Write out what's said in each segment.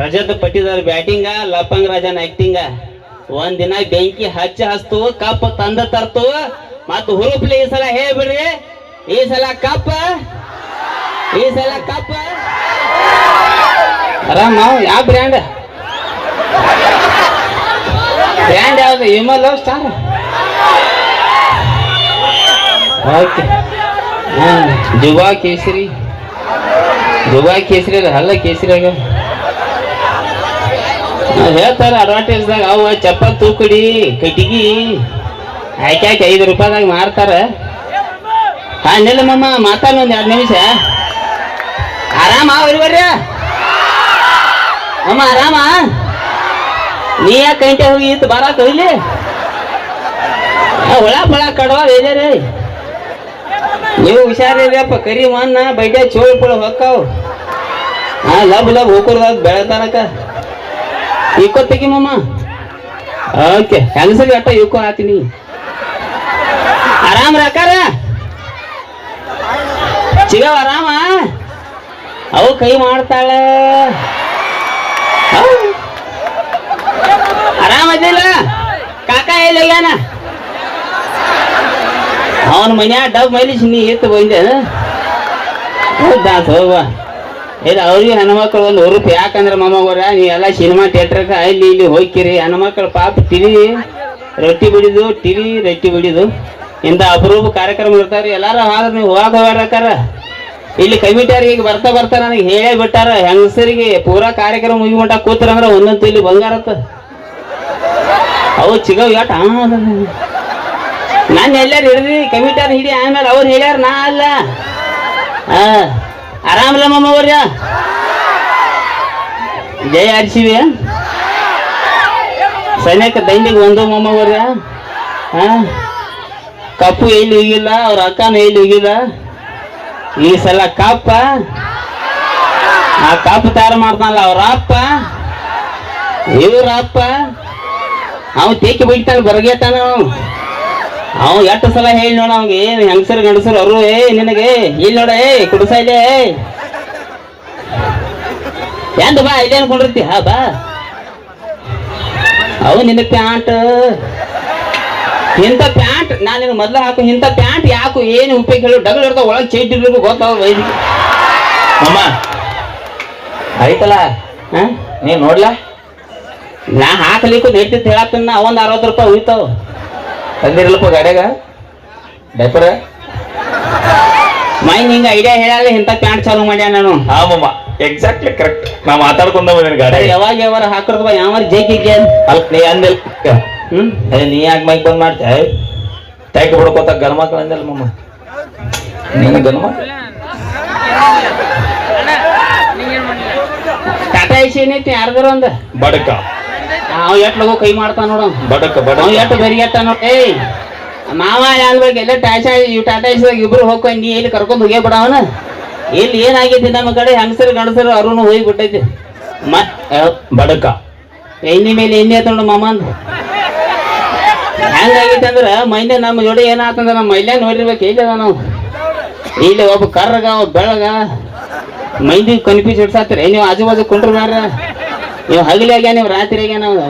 Rajat Patidar batting ಲಪ್ಪಂಗ್ Rajan acting ಒಂದ್ ದಿನ ಬೆಂಕಿ ಹಚ್ಚಿ ಹಚ್ತು ಕಪ್ ತಂದ ತರ್ತು. ಮತ್ ಹುರುಪ್ಲಿ ಈ ಸಲ ಹೇಳ್ಬಿಡ್ರಿ. ಈ ಸಲ ಕಪ್ಪ ಈ ಸಲ ಕಪ್ಪ ಆರಾಮ ಯಾವ ಬ್ರ್ಯಾಂಡ್ ಬ್ರ್ಯಾಂಡ್ ಯಾವ್ದು? ವಿಮಲ್ ಸ್ಟಾರ್ ಓಕೆ ಜುವಾ ಕೇಸರಿ. ಜುವಾ ಕೇಸರಿ ಅಲ್ಲ ಕೇಸರಿಯಾಗ ಹೇಳ್ತಾರ ಅಡ್ವಾಂಟೇಜ್ದಾಗ ಅವ ಚಪ್ಪಲ್ ತೂಕಡಿ ಕಟಿಗಿ ಆಯ್ಕೆ ಐದು ರೂಪಾಯಿದಾಗ ಮಾರ್ತಾರ. ಹಾ ನಿಲ್ಲ ಮಮ್ಮ ಮಾತಾಡ ಒಂದ್ ಎರಡು ನಿಮಿಷ. ಆರಾಮ ಬರ್ರಿ ಅಮ್ಮ ಆರಾಮ? ನೀ ಯಾಕೆ ಕಂಟೆ ಹೋಗಿ ಇತ್ತು ಬಾರಾಕ ಇಲ್ಲಿ ಒಳ ಪಳ ಕಡವ ಬೇಜಾರಿ ನೀವು ಹುಷಾರಿಲ್ಲಪ್ಪ ಕರಿ ಮಣ್ಣ, ಬೈಟ್ಯಾ ಚೋಳಿ ಪುಳ ಹೊಕ್ಕಾವ್. ಹಾ, ಲಬ್ ಲಬ್ ಹೋಗುರ್ದಾಗ ಬೆಳತಾನಕ ಈಕೋ ತೆಗಿ ಮಮ್ಮ ಓಕೆ, ಹೆಂಗಸರಿ ಅಟ್ಟ ಈಕೋ ಹಾತೀನಿ ಆರಾಮ್ ರಾಕಾರ ಸಿಗವ ಆರಾಮ? ಅವು ಕೈ ಮಾಡ್ತಾಳ. ಆರಾಮದಿಲ್ಲ ಕಾಕ ಎಲ್ಲಿಗ್ಯಾನ ಅವನ ಮನ್ಯಾಗ ಡಬ್ ಮೈಲಿ ನೀ ಎತ್ತು ಬಂದೆ. ಹೌದಾತ್, ಹೋಗುವ. ಇಲ್ಲ, ಅವ್ರಿಗೆ ಹೆಣ್ಮಕ್ಳು ಒಂದು ಹುರುಪು. ಯಾಕಂದ್ರೆ ಮಾಮಗೋರ ನೀವು ಎಲ್ಲ ಸಿನಿಮಾ ಥಿಯೇಟ್ರಕ್ಕೆ ಅಲ್ಲಿ ಇಲ್ಲಿ ಹೋಗ್ಕಿರಿ. ಹೆಣ್ಮಕ್ಳು ಪಾಪ ತಿಳಿ ರೊಟ್ಟಿ ಬಿಡಿದು, ಟಿವಿ ರೊಟ್ಟಿ ಬಿಡಿದು. ಇಂಥ ಅಪರೂಪ ಕಾರ್ಯಕ್ರಮ ಇರ್ತಾರೆ. ಎಲ್ಲಾರು ಹಾಗಾದ್ರೆ ನೀವು ಹೋಗಾಕ ಹೋಗಾರ ಇಲ್ಲಿ ಕಮಿಟಿಯವ್ರಿಗೆ ಈಗ ಬರ್ತಾ ಬರ್ತಾ ನನಗೆ ಹೇಳೇ ಬಿಟ್ಟಾರ. ಹೆಂಗಸರಿಗೆ ಪೂರ ಕಾರ್ಯಕ್ರಮ ಮುಗಿ ಮಟ್ಟ ಕೂತ್ರಂದ್ರೆ ಒಂದೊಂದು ಇಲ್ಲಿ ಬಂಗಾರತ್ತ. ಅವು ಚಿಗವ್ ಯಾಟ ನಾನು ಎಲ್ಲಾರು ಹಿಡಿದ್ರಿ ಕಮಿಟರ್ ಹಿಡಿ, ಆಮೇಲೆ ಅವ್ರು ಹೇಳ್ಯಾರ, ನಾ ಅಲ್ಲ. ಹಾ ಆರಾಮಲ್ಲ ಮಮ್ಮ ಅವ್ರ ಜಯ ಆರ್ಸಿವಿ. ಸೈನ್ಯಕ್ಕೆ ದಂಡಿಗೆ ಒಂದು ಮಮ್ಮ ಅವ್ರ ಹಾ ಕಪ್ಪು ಎಲ್ಲಿ ಹೋಗಿಲ್ಲ, ಅವ್ರ ಅಕ್ಕನೂ ಎಲ್ಲಿ ಹೋಗಿಲ್ಲ? ಈ ಸಲ ಕಪ್ಪ. ಆ ಕಪ್ಪು ತಯಾರು ಮಾಡ್ತಾನಲ್ಲ, ಅವ್ರ ಅಪ್ಪ. ಇವ್ರ ಅಪ್ಪ. ಅವ್ ತೇಕಿ ಬಿಡ್ತಾನ ಬರಗೇತಾನ ಅವ್ ಎಷ್ಟು ಸಲ ಹೇಳಿ ನೋಡ ಅವಂಗೆ ಏನ್ ಹೆಂಗಸರು ಗಂಡಸರು ಅವರು ಏ ನಿನಗೆ ಇಲ್ಲಿ ನೋಡ ಏ ಕುಡಿಸ ಇಲ್ಲೇ. ಎಂದ ಬಾ ಇಲ್ಲೇ ಅನ್ಕೊಂಡಿರ್ತಿ ಹಾ ಬಾ. ಅವ ನಿನ್ನ ಪ್ಯಾಂಟ್. ಇಂಥ ಪ್ಯಾಂಟ್ ನಾನು ನಿನ್ನ ಮೊದ್ಲು ಹಾಕು ಇಂಥ ಪ್ಯಾಂಟ್ ಯಾಕು ಏನು ಉಪಯೋಗ ಹೇಳು ಡಗಲ್ ಇರ್ತಾವ ಒಳಗೆ ಚೈಟ್ ಇರ್ಬೇಕು ಗೊತ್ತಾವ ವೈದ್ಯ ಅಮ್ಮ. ಆಯ್ತಲ್ಲ? ಹಾ? ನೀ ನೋಡ್ಲಾ? ನಾ ಹಾಕ್ಲಿಕ್ಕೂ ನೆಟ್ಟಿತ್ತು ಹೇಳತ್ತನ್ನ ಒಂದ್ ಅರವತ್ತು ರೂಪಾಯಿ ಉಳಿತಾವ ತಂದಿರಲ್ಲಪ್ಪ ಗಾಡ್ಯಾಗ ಡೈಪರ ಮೈ ನಿಂಗೆ ಐಡಿಯಾ ಹೇಳಲ್ಲ ಇಂಥ ಪ್ಯಾಂಟ್ ಚಾಲು ಮಾಡ್ಯ ನಾನು. ಹಾ ಮಮ್ಮ ಎಕ್ಸಾಕ್ಟ್ಲಿ ಕರೆಕ್ಟ್ ನಾ ಮಾತಾಡ್ಕೊಂಡ ಬಂದಿನಿ ಗಾಡಿ ಯಾವಾಗ ಯಾವಾಗ ಹಾಕಿರ್ದವ ಯಾವ ಜೈಕಿಗೆ ಅಲ್ಪ ನೀ ಅಂದಿಲ್ಲ. ಹ್ಮ್? ಏ ನೀ ಯಾಕೆ ಮೈಕ್ ಬಂದ್ ಮಾಡ್ತೀಯ ಟ್ಯಾಕ್ ಬಿಡ್ಕೋತ ಗನ್ ಮಕ್ಳು ಅಂದಿಲ್ಲ ಮಮ್ಮ ನೀನು ಗನ್ ಟಾಟಾ ಐಸಿ ಏನೈತಿ ಯಾರ್ದಾರ ಒಂದ? ಬಡಕ. ಅವ್ ಎಟ್ ಲಗು ಕೈ ಮಾಡ್ತಾನ ನೋಡ ಬಡಕ ಬಡಕ. ಎಟ್ಟು ಬೆರಿಗೆಟ್ಟ ನೋಡ. ಏ ಮಾವ ಯಾಲ್ಬೇಕು ಎಲ್ಲ ಇವ್ ಟಾಟಾ ಇಬ್ರು ಹೋಗ್ಕೊಂಡು ನೀ ಎಲ್ಲಿ ಕರ್ಕೊಂಡು ಹೋಗೇ ಬಿಡವನ ಇಲ್ಲಿ ಏನಾಗೈತಿ ನಮ್ಮ ಕಡೆ ಹೆಂಗಸರು ಗಂಡಸರು ಅವ್ರೂ ಹೋಗಿ ಬಿಟ್ಟೈತಿ ಮ ಬಡಕ. ಎಣ್ಣೆ ಮೇಲೆ ಎಣ್ಣೆ ಆತ ನೋಡು ಮಾಮಂದ್ ಅಂದ್ರೆ ಅಂದ್ರ ಮೈನೆ ನಮ್ಮ ಜೋಡಿ ಏನಾತಂದ್ರ ನಮ್ಮ ಮೈಲೇ ನೋಡಿರ್ಬೇಕು ಇಲ್ಲ ನಾವು ಇಲ್ಲಿ ಒಬ್ಬ ಕರ್ರಗ ಒಬ್ಬ ಬೆಳಗ ಮೈಂದಿ ಕನ್ಫ್ಯೂಸ್ ಇಡ್ಸಾತ್ರಿ. ನೀವು ಆಜು ಬಾಜು ಕುಂಡ್ರು ಬ್ಯಾರ ನೀವು ಹಗಲಿ ಆಗ್ಯ ನೀವು ರಾತ್ರಿ ಆಗ್ಯ ನಾವು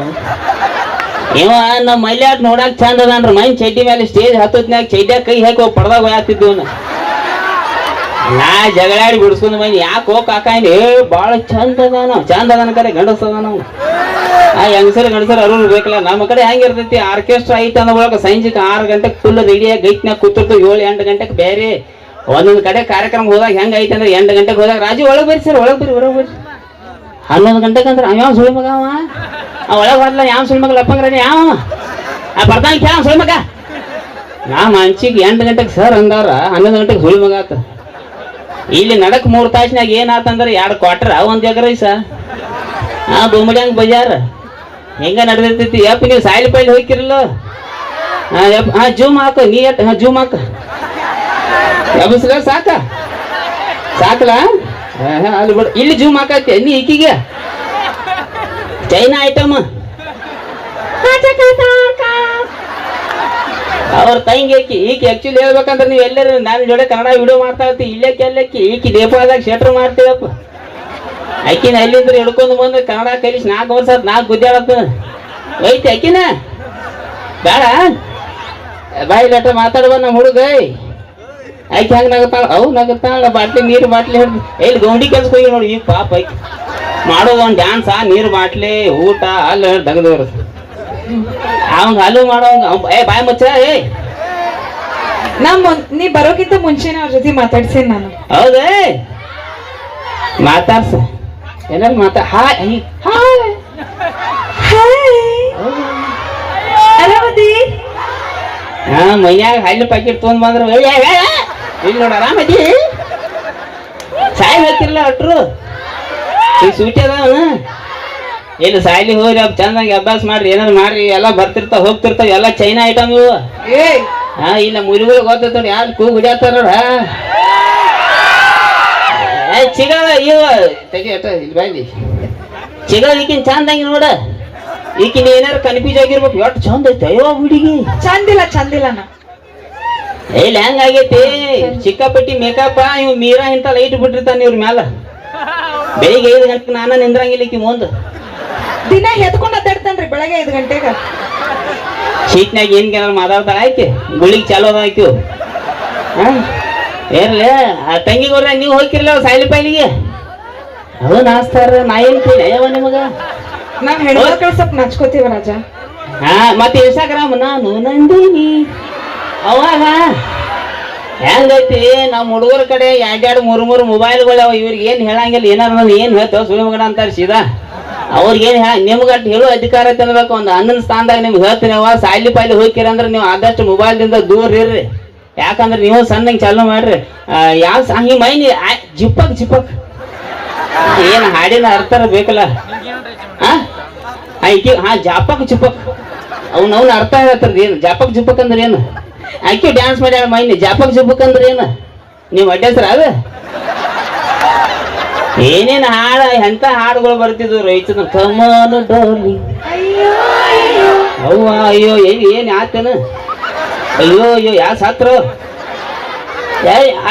ನಮ್ಮ ಮೈಲ್ಯಾಟ್ ನೋಡಕ್ ಚಂದ ಅದಾನ್ರ. ಮೈನ್ ಚಡ್ಡಿ ಮೇಲೆ ಸ್ಟೇಜ್ ಹತ್ತತ್ನ್ಯಾಗ ಚಡ್ಡ್ಯಾಗ ಕೈ ಹಾಕಿ ಹೋಗಿ ಪಡ್ದಾಗ ಹೋಗ್ತಿದ್ವು ನಾ ಜಗಳಾಡಿ ಬಿಡಿಸ್ಕೊಂಡ್ ಮೈನ್ ಯಾಕೆ ಹೋಗ್ ಕಾಕ ಏ ಭಾಳ ಚಂದ ಅದಾನ ಚಂದ ಅದಾನ ಕರೆ ಅವ. ಆ ಹೆಂಗಸರು ಗಂಡಸರು ಅರು ಬೇಕಲ್ಲ, ನಮ್ಮ ಕಡೆ ಹೆಂಗಿರ್ತೈತಿ ಆರ್ಕೆಸ್ಟ್ರಾ ಐತೆ ಅಂದ ಒಳಗೆ ಸಂಜೆಗೆ ಆರು ಗಂಟೆಗೆ ಫುಲ್ ರೆಡಿಯಾಗಿ ಗೈಟ್ನಾಗ ಕೂತಿರ್ತು ಏಳು ಎಂಟು ಗಂಟೆಗೆ ಬೇರೆ ಒಂದೊಂದು ಕಡೆ ಕಾರ್ಯಕ್ರಮ ಹೋದಾಗ ಹೆಂಗ್ ಅಂದ್ರೆ ಎಂಟು ಗಂಟೆಗೆ ಹೋದಾಗ ರಾಜು ಒಳಗೆ ಬರ್ರಿ ಸರ್, ಒಳಗೆ ಬರ್ರಿ, ಹೊರಗೆ ಬರ್ರಿ. ಹನ್ನೊಂದು ಗಂಟೆಗೆ ಅಂದ್ರೆ ಯಾವ ಸುಳಿ ಮಗ ಅವ. ಒಳಗೆ ಬರಲ್ಲ ಯಾವ ಸುಳಿ ಮಗ ಲಪ್ಪಂಗ್ರ ಯಾವ? ಬರ್ತಾನೆ ಕೇಳ ಸುಳಿ ಮಗ. ನಾ ಮಂಚಿಗೆ ಎಂಟು ಗಂಟೆಗೆ ಸರ್ ಅಂದಾರ ಹನ್ನೊಂದು ಗಂಟೆಗೆ ಸುಳಿ ಮಗ ಆತ. ಇಲ್ಲಿ ನಡಕ್ ಮೂರು ತಾಸಿನಾಗ ಏನಾತಂದ್ರೆ ಎರಡು ಕ್ವಾರ್ಟರ್ ಒಂದು ಎಕರೆ ರೈಸ ಆ ಬೊಮ್ಮಡ್ಯಾಂಗ ಬಜಾರ್ ಹೆಂಗ ನಡೆದಿರ್ತೈತಿ ಯಪ್ಪ ನೀವು ಸಾಯಿಲ್ ಪೈಲ್ ಹೋಗಿರಲ್ಲ ಹಾ ಜೂಮ್ ಹಾಕು ನೀ ಎಟ್ ಹಾ ಜೂಮ್ ಹಾಕ. ಯಬ್ಬಸ್ರ ಸಾಕ. ಹಾ, ಅಲ್ಲಿ ಬಿಡು. ಇಲ್ಲಿ ಜೂಮ್ ಹಾಕತ್ತೆ ನೀ ಈಕಿಗೆ? ಚೈನಾ ಐಟಮ್ ಅವ್ರ ತಂಗಿ ಆಕಿ. ಈಕಿ ಆಕ್ಚುಲಿ ಹೇಳ್ಬೇಕಂದ್ರೆ ನೀವು ಎಲ್ಲರೂ ನಾನು ಜೋಡೆ ಕನ್ನಡ ವಿಡಿಯೋ ಮಾಡ್ತಾ ಇರ್ತಿ ಇಲ್ಲಕ್ಕೆ ಕೆಲ್ಲಕ್ಕಿ. ಈಕಿ ದೇಪಾದಾಗ ಶೆಟ್ರ್ ಮಾಡ್ತೀವಪ್ಪ. ಆಕಿನ ಅಲ್ಲಿಂದ್ರ ಹಿಡ್ಕೊಂಡು ಬಂದು ಕನ್ನಡ ಕಲಿಸಿ ನಾಲ್ಕು ವರ್ಷ ನಾಲ್ಕು ಗುದ್ದಾಡತ್ತ ಐತಿ ಆಕಿನ? ಬೇಡ. ಬಾಯಿ ಲಟ ಮಾತಾಡುವ ನಮ್ಮ ಹುಡುಗ. ಆಕಿ ಹಂಗ ನಗತಾಳ ಅವ್ ನಗತಾಳ ಬಾಟ್ಲಿ ನೀರು ಬಾಟ್ಲಿ ಹಿಡ್ದು ಎಲ್ಲಿ ಗೌಂಡಿ ಕೆಲ್ಸಕ್ಕೆ ಹೋಗಿ ನೋಡಿ ಈಗ ಪಾಪ ಐತಿ ಮಾಡೋದು ಒಂದು ಆ ನೀರು ಬಾಟ್ಲಿ ಊಟ ಅಲ್ಲಿ ತೆಗೆದವ್ರು ಅವಂಗ ಅಲ್ಲು ಮಾಡೋಂಗ ಅವ್ನ್- ಏ ಬಾಯ್ ಮುಚ್ಚ ಏ. ನಾ ನೀ ಬರೋಕ್ಕಿಂತ ಮುಂಚೆನೆ ಅವ್ರ ಜೊತೆ ಮಾತಾಡ್ಸೇನ್ ನಾನು. ಹೌದೇ ಮಾತಾಡ್ಸ. ಏನಾರು ಮಾತಾ ಹಾಯ್ ಹಿ- ಹಾಯ್. ಹಾ ಮೈಯಾಗ ಹಳ್ಳಿ ಪ್ಯಾಕೆಟ್ ತೊಗೊಂಡ್ ಬಂದ್ರ. ಇಲ್ಲಿ ನೋಡ ಆರಾಮದಿ? ಸಾಯಿ ಹೇಳ್ತಿಲ್ಲ ಅಟ್ರು ಈ ಸೂಟಿ ಅದಾವನ ಇಲ್ಲಿ ಸಾಯಿಲಿ ಹೋಗ್ರಿ ಅವ್ ಚಂದಾಗಿ ಅಭ್ಯಾಸ ಮಾಡ್ರಿ ಏನಾದ್ರು ಮಾಡ್ರಿ ಎಲ್ಲ ಬರ್ತಿರ್ತಾವ ಹೋಗ್ತಿರ್ತಾವ ಎಲ್ಲ ಚೈನಾ ಐಟಮ್ ಇವು. ಏ ಹಾ ಇಲ್ಲ ಮುರಿಗಳು ಗೊತ್ತೈತ ನೋಡಿ ಯಾರು ಕೂಗು ಹಿಡಿಯತ್ತಾರ ನೋಡ ಚಿಗಳ ಇವ. ತೆಗಿ ಇಲ್ಲಿ ಬಾಯ್ಲಿ. ಚಿಗಳ ಈಕಿನ ಚಂದಂಗಿ ನೋಡ. ಈಕಿನ ಏನಾರು ಕನ್ಫ್ಯೂಸ್ ಆಗಿರ್ಬೇಕು ಎಷ್ಟು ಚಂದ ಐತೆ ಅಯ್ಯೋ ಹುಡುಗಿ. ಚಂದಿಲ್ಲ ಚಂದಿಲ್ಲ ನಾ ಇಲ್ಲ ಹೆಂಗಾಗೈತಿ ಚಿಕ್ಕಪಟ್ಟಿ ಮೇಕಪ್ ಇವ್ ಮೀರಾ ಇಂತ ಲೈಟ್ ಬಿಟ್ಟಿರ್ತಾನೆ ಇವ್ರ ಮ್ಯಾಲ. ಬೆಳಿಗ್ಗೆ ಐದು ಗಂಟೆಗೆ ನಾನ ನಿಂದ್ರಂಗಿಲ್ಲ ಈಕಿ ಮುಂದೆ. ದಿನ ಎತ್ಕೊಂಡ್ ಅತಾಡ್ತಾನ್ರಿ ಬೆಳಗ್ಗೆ ಐದು ಗಂಟೆಗ. ಸೀಟ್ನಾಗ ಏನ್ ಏನಾರು ಮಾತಾಡ್ತಾರ ಆಯ್ಕೆ ಗುಳಿಗೆ ಚಾಲೋ ಆಯ್ತು ಹಾ? ಆ ಆ ತಂಗಿಗೋರ ನೀವು ಹೋಗಿರ್ಲ ಸಾಯ್ಲಿ ಪೈಲಿಗೆ ಅದು ನಾಸ್ತಾರ ನಾ ಏನ್ ಕೇಳಿ ಅಯ್ಯವ ನಿಮಗ? ನಾನು ಹೆಣ್ಮಕ್ಳು ಸ್ವಲ್ಪ ನಚ್ಕೋತೀವ ರಾಜ. ಹಾ ಮತ್ತೆ ಇನ್ಸ್ಟಾಗ್ರಾಮ್ ನಾನು ನಂದಿನಿ. ಅವಾಗ ಹೆಂಗೈತಿ ನಮ್ಮ ಹುಡುಗರ ಕಡೆ ಎರಡೆರಡು, ಮೂರು ಮೂರು ಮೊಬೈಲ್ಗಳು ಇವ್ರಿಗೆ ಏನು ಹೇಳಂಗಿಲ್ಲ, ಏನಾರ ನಾನು ಏನು ಹೇಳ್ತಾವ ಸುಳಿ ಅಂತಾರೆ ಸೀದಾ. ಅವ್ರಿಗೆ ಏನು ಹೇಳ ನಿಮ್ಗೆ ಹೇಳೋ ಅಧಿಕಾರ ತಿನ್ಬೇಕು ಒಂದು ಅನ್ನನ ಸ್ಥಾನದಾಗ ನಿಮ್ಗೆ ಹೇಳ್ತೀನಿ ಅವ ಸಾಯ್ಲಿ ಪಾಯ್ಲಿ ಹೋಗ್ತೀರ ಅಂದ್ರೆ ನೀವು ಆದಷ್ಟು ಮೊಬೈಲ್ದಿಂದ ದೂರ ಇರ್ರಿ. ಯಾಕಂದ್ರೆ ನೀವು ಸಣ್ಣಂಗೆ ಚಾಲು ಮಾಡ್ರಿ. ಯಾವ ಹಿಂಗೆ ಮೈನಿ ಜಿಪ್ಪಕ್ ಜಿಪ್ಪಕ್. ಏನು ಹಾಡಿನ ಅರ್ಥ ಬೇಕಲ್ಲ. ಹಾಂ ಹಾಂ, ಜಾಪಕ್, ಜಿಪ್ಪಕ್. ಅವ್ನ ಅವ್ನ ಅರ್ಥ ಹೇಳ್ತಾರ ಏನು? ಜಾಪಕ್, ಜಿಪ್ಪಕ್ ಅಂದ್ರೆ ಏನು? ಆಕೆ ಡ್ಯಾನ್ಸ್ ಮಾಡ್ಯಾಳ ಮೈನಿ ಜಾಪಕ್ ಜುಪಕ್ ಅಂದ್ರೆ ಏನು? ನೀವು ಅಡ್ಡಸ್ರ ಅದ? ಏನೇನು ಹಾಡ ಎಂತ ಹಾಡುಗಳು ಬರ್ತಿದ್ವು ರೈತನ ಕಮಾನು ಡೋಲಿ. ಅವ್ವ, ಅಯ್ಯೋ ಏನ್ ಏನ್ ಆತನ? ಅಯ್ಯೋ ಅಯ್ಯೋ, ಯಾ ಸಾತ್ರು?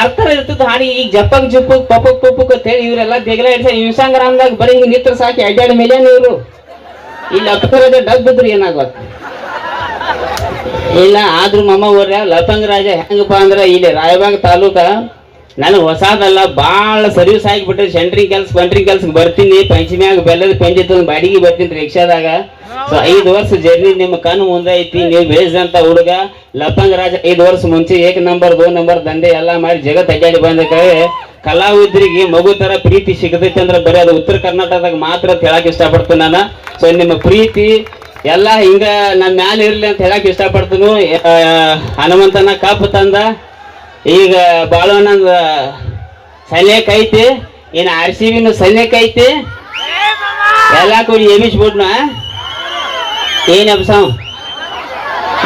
ಅರ್ಥ ಇರ್ತದ ಹಾಡಿ, ಈಗ ಜಪ್ಪಕ್ ಜುಪ್ಪಕ್, ಪಪ್ಪಕ್ ಪಪ್ಪಕ್ ಅಂತ ಹೇಳಿ ಇವರೆಲ್ಲ ದೇಗಲ ಇಡ್ಸ ಇನ್ಸ್ಟಾಗ್ರಾಮ್ದಾಗ ಬರೀ ಹಿಂಗೆ ನಿತ್ರ ಸಾಕಿ ಅಡ್ಡಾಡ ಮೇಲೆ ಇವರು. ಇಲ್ಲಿ ಅಪ್ಪಕರದ ಡಬ್ ಬಿದ್ರು ಏನಾಗೋದು ಇಲ್ಲ, ಆದ್ರೂ ಮಮ್ಮ ಊರ್ಯ ಲತಂಗ ರಾಜ ಹೆಂಗಪ್ಪ ಅಂದ್ರೆ ಇಲ್ಲಿ ರಾಯಬಾಗ ತಾಲೂಕ ನನಗೆ ಹೊಸದಲ್ಲ ಭಾಳ ಸರ್ವಿಸ್ ಆಗಿಬಿಟ್ರೆ ಸೆಂಟ್ರಿಂಗ್ ಕೆಲ್ಸ ಕಂಟ್ರಿಂಗ್ ಕೆಲ್ಸಕ್ಕೆ ಬರ್ತೀನಿ ಪಂಚಮ್ಯಾಗ ಬೆಲ್ಲದ ಪಂಚಿ ತಂದು ಬಾಡಿಗೆ ಬರ್ತೀನಿ ರಿಕ್ಷಾದಾಗ. ಸೊ ಐದು ವರ್ಷ ಜರ್ನಿ ನಿಮ್ಮ ಕಣ್ಣು ಮುಂದೆ ಐತಿ ನೀವು ಬೆಳೆಸಿದಂತ ಹುಡುಗ ಲಪಂಗ ರಾಜ ಐದು ವರ್ಷ ಮುಂಚೆ ಏಕ ನಂಬರ್ ದೋ ನಂಬರ್ ದಂಧೆ ಎಲ್ಲ ಮಾಡಿ ಜಗ ಅಡ್ಡಾಡಿ ಬಂದ ಕಡೆ ಕಲಾವಿದರಿಗೆ ಮಗು ಥರ ಪ್ರೀತಿ ಸಿಗತೈತೆ ಅಂದ್ರೆ ಬರೀ ಅದು ಉತ್ತರ ಕರ್ನಾಟಕದಾಗ ಮಾತ್ರ ಅಂತ ಹೇಳಕ್ ಇಷ್ಟಪಡ್ತೀನಿ ನಾನು. ಸೊ ನಿಮ್ಮ ಪ್ರೀತಿ ಎಲ್ಲ ಹಿಂಗ ನಮ್ಮ ಮ್ಯಾಲೆ ಇರ್ಲಿ ಅಂತ ಹೇಳಕ್ ಇಷ್ಟಪಡ್ತೀನಿ. ಹನುಮಂತನ ಕಪ್ ತಂದ. ಈಗ ಬಾಳವಣ್ಣಂದ ಸೈನ್ಯಕ್ ಐತಿ. ಇನ್ನು ಆರ್ ಸಿ ಬಿನು ಸೈನ್ಯಕ್ ಐತಿ. ಎಲ್ಲ ಕೂಡಿ ಎಬಿಸ್ಬಿಡ್ನ ಏನ್ ಎಬ್ಸಾವ್?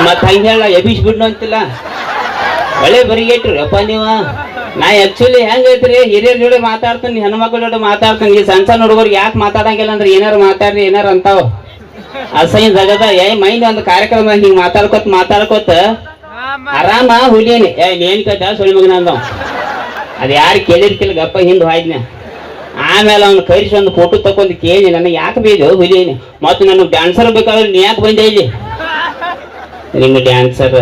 ಮತ್ ಹಂಗ ಹೇಳ ಎಬಿಸ್ಬಿಡ್ನು ಅಂತಿಲ್ಲ. ಒಳ್ಳೆ ಬರಿಗೇಟ್ರಿ ಅಪ್ಪ ನೀವ. ನಾ ಆಕ್ಚುಲಿ ಹೆಂಗೈತ್ರಿ ಹಿರಿಯರ ಜೋಡಿ ಮಾತಾಡ್ತೀನಿ, ಹೆಣ್ಮಕ್ಳ ಜೋಡಿ ಮಾತಾಡ್ತೀನಿ. ಈ ಸಣ್ಣ ಸಣ್ಣ ಹುಡುಗರಿಗೆ ಯಾಕೆ ಮಾತಾಡಂಗಿಲ್ಲ ಅಂದ್ರೆ ಏನಾರು ಮಾತಾಡ್ರಿ, ಏನಾರು ಅಂತಾವ. ಅಸಹ್ಯ ಜಗದ ಏ ಮೈಂಡ್ ಒಂದು ಕಾರ್ಯಕ್ರಮ ಹಿಂಗ್ ಮಾತಾಡ್ಕೋತ ಮಾತಾಡ್ಕೊತ ಆರಾಮ ಹುಲಿಯೇನಿ. ಏ ಏನ್ ಕಟ್ಟ ಸುಳಿ ಮಗನ ಅಂದವ. ಅದ್ ಯಾರು ಕೇಳಿರ್ತಿಲ್ಲ ಗಪ್ಪ ಹಿಂದ್ ಹಾಯ್ದ್ನ. ಆಮೇಲೆ ಅವ್ನು ಕರಿಸಿ ಒಂದು ಫೋಟೋ ತಕೊಂಡ್ ಕೇಳಿ ನನಗೆ ಯಾಕೆ ಬೀದು ಹುಲಿಯೇನಿ. ಮತ್ತು ನನಗೆ ಡ್ಯಾನ್ಸರ್ ಬೇಕಾದ್ರೆ ನೀ ಯಾಕೆ ಬಂದೆ ಇಲ್ಲಿ? ನಿಮ್ಮ ಡ್ಯಾನ್ಸರ್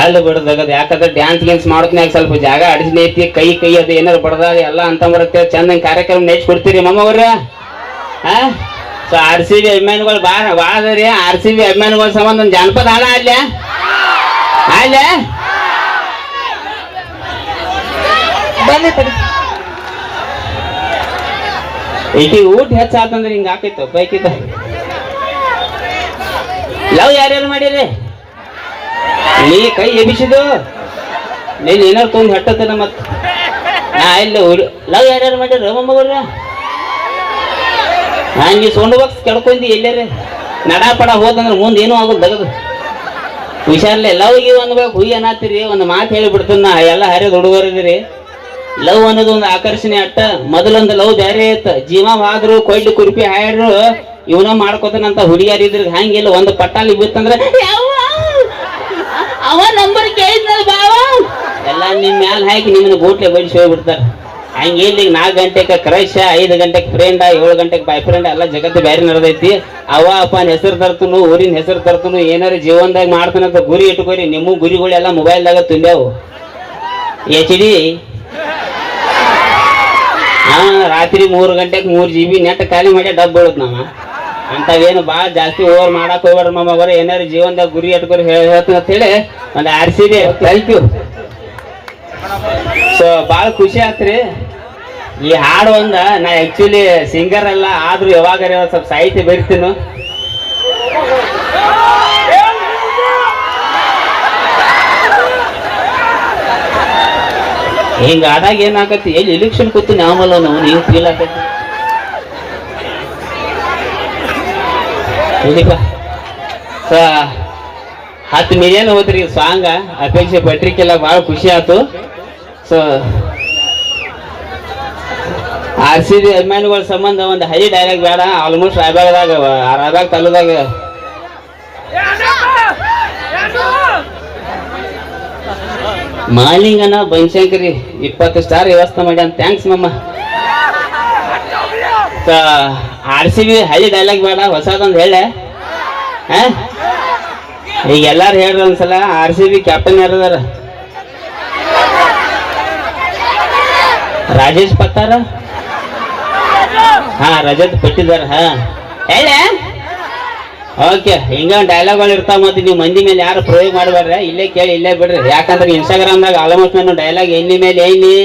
ಅಲ್ಲಿ ಬಿಡದಾಗದು ಯಾಕಂದ್ರೆ ಡ್ಯಾನ್ಸ್ ಗಿನ್ಸ್ ಮಾಡೋದ್ನಾಗ ಸ್ವಲ್ಪ ಜಾಗ ಅಡಿಸಿನ ಐತಿ ಕೈ ಕೈ ಅದು ಏನಾರು ಬಡದಾಗ ಎಲ್ಲ ಅಂತ ಬರುತ್ತೆ, ಚಂದಂಗೆ ಕಾರ್ಯಕ್ರಮ ನೆಚ್ ಕೊಡ್ತೀರಿ ಮಮ್ಮವ್ರ? ಹಾ ಸೊ ಆರ್ ಸಿ ಬಿ ಅಭಿಮಾನಿಗಳು ಅದ ರೀ ಆರ್ ಸಿ ಬಿ ಅಭಿಮಾನಿಗಳ ಸಂಬಂಧ ಒಂದು ಜಾನಪದ ಹಾಡ ಅಲ್ಲ ಅಲ್ಲ ಬನ್ನಿ ಈಕಿ ಊಟ ಹೆಚ್ಚಾತಂದ್ರೆ ಹಿಂಗ ಆಕೈತ ಬೈಕಿತ. ಲವ್ ಯಾರ್ಯಾರು ಮಾಡಿರಿ? ನೀ ಕೈ ಎಬಿಸಿದು ನೀನ್ ಏನಾರು ತೊಂದು ಹಟ್ಟತನ ಮತ್ ನಾ ಇಲ್ಲ ಲವ್ ಯಾರ್ಯಾರು ಮಾಡಿರ ಮೊಮ್ಮಗವ್ರ ಹಾ ಸೊಂಡು ಬಾಕ್ಸ್ ಕೆಡ್ಕೊಂಡಿ ಎಲ್ಲೇ ನಡ ಪಡ, ಹೋದಂದ್ರೆ ಮುಂದೆ ಏನೂ ಆಗೋದು ಬಗದು ಹುಷಾರ್ಲೆ, ಲವ್ ಗಿವ್ ಅನ್ಬೇಕು, ಹುಯ್ ಅನ್ನತ್ತೀರಿ ಒಂದು ಮಾತು ಹೇಳಿಬಿಡ್ತೀನಿ ನಾ, ಎಲ್ಲ ಹರಿದ ಹುಡುಗರಿದ್ದೀರಿ ಲವ್ ಅನ್ನೋದು ಒಂದು ಆಕರ್ಷಣೆ ಅಟ್ಟ. ಮೊದಲೊಂದು ಲವ್ ಬೇರೆ ಇತ್ತು. ಜೀವ ಕೊಯ್ಲು ಕುರುಪಿ ಹಾಡ್ರು ಇವನ ಮಾಡ್ಕೋತಾನಂತ ಹುಡುಗಿಯರ್ ಇದ್ರ. ಹಂಗಿಲ್ಲ ಒಂದು ಪಟ್ಟಾಲಿ ಬಿತ್ತಂದ್ರೆ ಅವ ನಂಬರ್ ಕೇಳಿದ್ನಲ್ಲ ಬಾವ? ಎಲ್ಲ ನಿಮ್ ಮ್ಯಾಲ ಹಾಕಿ ನಿಮ್ಮನ್ನ ಗೋಟ್ಲೆ ಬಡಿಸಿ ಹೋಗ್ಬಿಡ್ತಾರ. ಹಂಗೆ ಇಲ್ಲಿ ನಾಲ್ಕು ಗಂಟೆಗೆ ಕ್ರೈಶ, ಐದು ಗಂಟೆಗೆ ಫ್ರೆಂಡ್, ಏಳು ಗಂಟೆಗೆ ಬಾಯ್ ಫ್ರೆಂಡ್ ಎಲ್ಲ ಜಗತ್ತು ಬೇರೆ ನಡೆದೈತಿ. ಅವ ಅಪ್ಪನ ಹೆಸರು ತರ್ತನು, ಊರಿನ ಹೆಸರು ತರ್ತನು, ಏನಾರು ಜೀವನದಾಗ ಮಾಡ್ತಾನಂತ ಗುರಿ ಇಟ್ಕೋರಿ, ನಿಮ್ಮ ಗುರಿಗಳೆಲ್ಲ ಮೊಬೈಲ್ದಾಗ ತುಂಬ್ಯಾವು. ಎಚ್ ಡಿ ಹಾ, ರಾತ್ರಿ ಮೂರು ಗಂಟೆಗೆ ಮೂರು ಜಿ ಬಿ ನೆಟ್ ಖಾಲಿ ಮಾಡಿ ಡಬ್ ಬೀಳುತ್ತೆ ನಮ್ಮ. ಅಂಥವೇನು ಭಾಳ ಜಾಸ್ತಿ ಓವರ್ ಮಾಡಕ್ ಹೋಗ್ಬೇಡ್ರಿ ಮಾಮ ಅವರ, ಏನಾರು ಜೀವನದಾಗ ಗುರಿ ಇಟ್ಕೊರಿ ಹೇಳ್ತೀನಿ ಅಂತ ಹೇಳಿ ಒಂದು R C B thank you so ಭಾಳ ಖುಷಿ ಆತ್ರಿ. ಈ ಹಾಡು ಒಂದ, ನಾ ಆಕ್ಚುಲಿ ಸಿಂಗರ್ ಅಲ್ಲ, ಆದ್ರೂ ಯಾವಾಗಾರ ಸ್ವಲ್ಪ ಸಾಹಿತ್ಯ ಬರಿತೀನು. ಹಿಂಗ ಆದಾಗ ಏನಾಗತ್ತೆ? ಎಲ್ಲಿ ಎಲೆಕ್ಷನ್ ಕೂತೀನಿ ಆಮೇಲೆ ನಾವು ನೀವು ಫೀಲ್ ಆಗತ್ತೆ. ಹತ್ತು ಮಿಲಿಯನ್ ಹೋದ್ರಿ ಸಾಂಗ ಅಪೇಕ್ಷೆ ಪತ್ರಿಕೆಲ್ಲ ಭಾಳ ಖುಷಿ ಆಯ್ತು ಸೊ ಆರ್ ಸಿ ಬಿ ಅಭಿಮಾನಿಗಳ ಸಂಬಂಧ ಒಂದು ಹೈ ಡೈರೆಕ್ಟ್ ಬೇಡ ಆಲ್ಮೋಸ್ಟ್ ರಾಯಬಾಗದಾಗ ರಾಯಬಾಗ್ ತಾಲೂದಾಗ ಮಾಲಿಂಗನ ಬನಶಂಕರಿ ಇಪ್ಪತ್ತು ಸ್ಟಾರ್ ವ್ಯವಸ್ಥೆ ಮಾಡ್ಯಾನ. ಥ್ಯಾಂಕ್ಸ್ ಮಮ್ಮ R C B high dialogue ಬೇಡ, ಹೊಸದೊಂದು ಹೇಳೆ ಈಗ ಎಲ್ಲಾರು ಹೇಳ್ರಿ ಒಂದ್ಸಲ ಆರ್ ಸಿ ಬಿ ಕ್ಯಾಪ್ಟನ್ ಯಾರದಾರ ರಾಜೇಶ್ ಪತ್ತಾರ? ಹಾ, ರಜತ್ ಕೊಟ್ಟಿದಾರ ಹಾ. ಹೇಳೆ? ಓಕೆ, ಹಿಂಗ ಡೈಲಾಗ್ಗಳು ಇರ್ತಾವ ಮತ್ತೆ ನೀವು ಮಂದಿ ಮೇಲೆ ಯಾರು ಪ್ರಯೋಗ ಮಾಡಬಾರ ಇಲ್ಲೇ ಕೇಳಿ, ಇಲ್ಲೇ ಬಿಡ್ರಿ. ಯಾಕಂದ್ರೆ ಇನ್ಸ್ಟಾಗ್ರಾಮ್ದಾಗ ಆಲ್ಮೋಸ್ಟ್ ನಾನು ಡೈಲಾಗ್ ಎಣ್ಣಿ ಮೇಲೆ ಎಣ್ಣಿ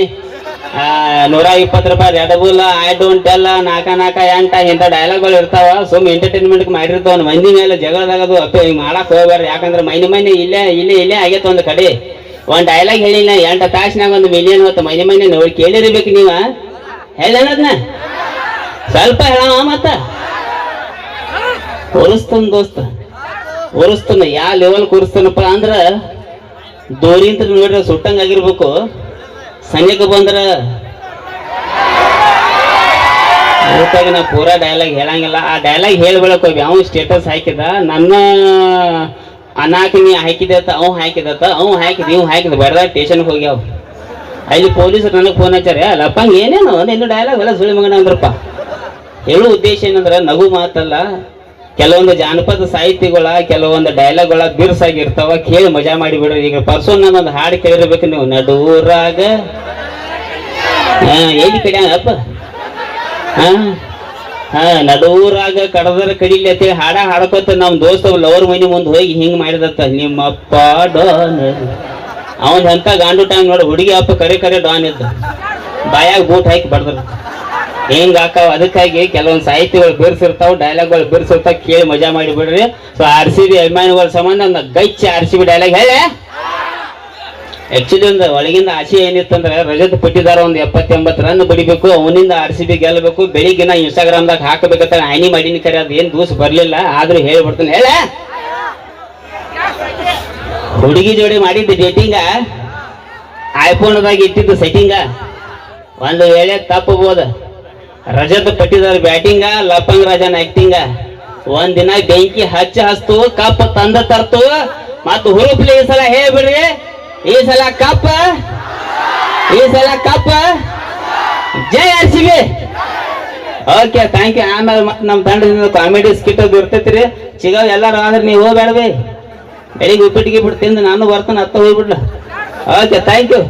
ನೂರ ಇಪ್ಪತ್ತು ರೂಪಾಯಿ ರೆಡಬುಲ್ಲ ಬುಲ್ ಐ ಡೋಂಟ್ ಎಲ್ಲ ನಾಕ ನಾಕ, ಎಂಟ, ಇಂಥ ಡೈಲಾಗ್ಗಳು ಇರ್ತಾವ. ಸುಮ್ ಎಂಟರ್ಟೈನ್ಮೆಂಟ್ ಮಾಡಿರ್ತಾವ ಮಂದಿ ಮೇಲೆ ಜಗಳದಾಗದು ಅಪ್ಪ, ಹಿಂಗೆ ಮಾಡಕ್ ಹೋಗ್ಬೇಡ್ರಿ ಯಾಕಂದ್ರೆ ಮೈನಿ ಮೈನೆ ಇಲ್ಲೇ ಇಲ್ಲೇ ಇಲ್ಲೇ ಆಗೈತೆ ಒಂದು ಕಡೆ. ಒಂದು ಡೈಲಾಗ್ ಹೇಳಿಲ್ಲ, ಎಂಟು ತಾಸಿನಾಗ ಒಂದು ಮಿಲಿಯನ್ ಹೊತ್ತು ಮೈನಿ ಮೈನೆ ನೋಡಿ ಕೇಳಿರ್ಬೇಕು ನೀವ. ಹೇಳದನ್ನ ಸ್ವಲ್ಪ ಹೇಳ ಮತ್ತ ಒರೆಸ್ತಾನ ದೋಸ್ತ. ಒರೆಸ್ತಾನ ಯಾವ ಲೆವೆಲ್ ಕೂರಿಸ್ತಾನಪ್ಪ ಅಂದ್ರ ದೂರಿಂತ ನೋಡ್ರಿ ಸುಟ್ಟಂಗ ಆಗಿರ್ಬೇಕು ಸಂಜೆಗೆ ಬಂದ್ರ ಊಟಾಗ ನಾ ಪೂರಾ ಡೈಲಾಗ್ ಹೇಳಂಗಿಲ್ಲ. ಆ ಡೈಲಾಗ್ ಹೇಳ್ಬೇಕು ಹೋಗಿ ಸ್ಟೇಟಸ್ ಹಾಕಿದ. ನನ್ನ ಅನಾಕ ನೀ ಹಾಕಿದತ್ತ ಅವ್ ಹಾಕಿದತ್ತ ಅವ್ ಹಾಕಿದ ಇವ್ ಹಾಕಿದ. ಬರ್ದ ಸ್ಟೇಷನ್ಗೆ ಹೋಗ್ಯಾವ. ಅಲ್ಲಿ ಪೊಲೀಸರು ನನಗೆ ಫೋನ್ ಹಚ್ಚಾರ. ಅಲ್ಲಪ್ಪ ಏನೇನು? ನಿನ್ನ ಡೈಲಾಗ್ ಎಲ್ಲ ಸುಳಿ ಮಗನ ಅಂದ್ರಪ್ಪ. ಹೇಳೋ ಉದ್ದೇಶ ಏನಂದ್ರೆ, ನಗು ಮಾತಲ್ಲ, ಕೆಲವೊಂದು ಜಾನಪದ ಸಾಹಿತ್ಯಗಳ, ಕೆಲವೊಂದು ಡೈಲಾಗ್ಗಳ ಬಿರ್ಸಾಗಿರ್ತಾವ, ಕೇಳಿ ಮಜಾ ಮಾಡಿ ಬಿಡ್ರಿ ಈಗ ಪರ್ಸೋನ್ ನಾನೊಂದು ಹಾಡು ಕೇಳಿರ್ಬೇಕು ನೀವು. ನಡೂರಾಗ ಹಾ ಎಲ್ಲಿ ಕಡೆ ಅಪ್ಪ. ಹಾ ಹಾ ನಡೂರಾಗ ಕಡದರ ಕಡಿಲಿ ಅಂತೇಳಿ ಹಾಡ ಹಾಡ್ಕೊತ ನಮ್ಮ ದೋಸ್ತ ಲವರ್ ಮನಿ ಮುಂದೆ ಹೋಗಿ ಹಿಂಗ್ ಮಾಡಿದತ್ತ. ನಿಮ್ಮಪ್ಪ ಡಾನ್. ಅವನ್ ಅಂತ ಗಾಂಡು ಟಾಂಗ್ ನೋಡಿ, ಹುಡುಗಿ ಅಪ್ಪ ಕರೆ ಕರೆ ಡಾನ್ ಇದ್ದ. ಬಾಯಾಗ ಬೂಟ್ ಹಾಕಿ ಬಡ್ದ್ರ ಹಿಂಗ ಹಾಕಾವ. ಅದಕ್ಕಾಗಿ ಕೆಲವೊಂದು ಸಾಹಿತ್ಯಗಳು ಬಿರ್ಸಿರ್ತಾವ ಡೈಲಾಗ್ಗಳು ಬಿರ್ಸಿರ್ತಾವ. ಕೇಳಿ ಮಜಾ ಮಾಡಿ ಬಿಡ್ರಿ. ಸೊ ಆರ್ ಸಿ ಬಿ ಅಭಿಮಾನಿಗಳ ಸಂಬಂಧ ಒಂದು ಗಚ್ಚಿ ಆರ್ ಸಿ ಬಿ ಡೈಲಾಗ್ ಹೇಳಿ. ಆಕ್ಚುಲಿ ಒಂದು ಒಳಗಿಂದ ಆಸೆ ಏನಿತ್ತಂದ್ರೆ ರಜತ್ ಪಟ್ಟಿದಾರ ಒಂದು ಎಪ್ಪತ್ತೆಂಬತ್ತು ರನ್ ಬಡಿಬೇಕು, ಅವನಿಂದ ಆರ್ ಸಿ ಬಿ ಗೆಲ್ಲಬೇಕು ನಾ ಇನ್ಸ್ಟಾಗ್ರಾಮ್ದಾಗ ಹಾಕಬೇಕಂತ ಆಯ್ನಿ ಮಾಡಿನ ಕರೆ, ಅದು ಏನು ದೂಸ್ ಬರಲಿಲ್ಲ. ಆದ್ರೂ ಹೇಳ್ಬಿಡ್ತಾನೆ. ಹೇಳ. ಹುಡುಗಿ ಜೋಡಿ ಮಾಡಿದ್ದು ಡೇಟಿಂಗ ಐಫೋನ್ದಾಗ ಇಟ್ಟಿದ್ದು ಸೆಟ್ಟಿಂಗ ಒಂದು ವೇಳೆ ತಪ್ಪಬಹುದು ರಜತ್ ಪಟ್ಟಿದಾರ ಬ್ಯಾಟಿಂಗ, ಲಪಂಗ್ ರಾಜನ್ ಆಕ್ಟಿಂಗ ಒಂದಿನ ದಿನ ಬೆಂಕಿ ಹಚ್ಚ ಹಸ್ತು, ಕಪ್ಪ ತಂದ ತರ್ತು. ಮತ್ತ ಹುರುಪ್ಲಿ ಈ ಸಲ ಬಿಡ್ರಿ ಈ ಸಲ ಕಪ್ಪ. ಈ ಸಲ ಕಪ್ಪ. ಜಯ ಆರ್ ಓಕೆ ಥ್ಯಾಂಕ್ ಯು ಆಮೇಲೆ ಮತ್ತೆ ನಮ್ಮ ತಂಡದಿಂದ ಕಾಮಿಡಿ ಸ್ಕಿಟ್ ಅದು ಇರ್ತೈತ್ರಿ. ಸಿಗೋ ಎಲ್ಲಾರು ಆದ್ರೆ ನೀವು ಹೋಗ್ಬೇಡ್ರಿ ಬೆಳಿಗ್ಗೆ ಉಪ್ಪಿಟ್ಟಿಗೆ ಬಿಟ್ಟು ತಿಂದು ನಾನು ಬರ್ತಾನೆ, ಅತ್ತ ಹೋಗ್ಬಿಡ್ಲ ಓಕೆ ಥ್ಯಾಂಕ್ ಯು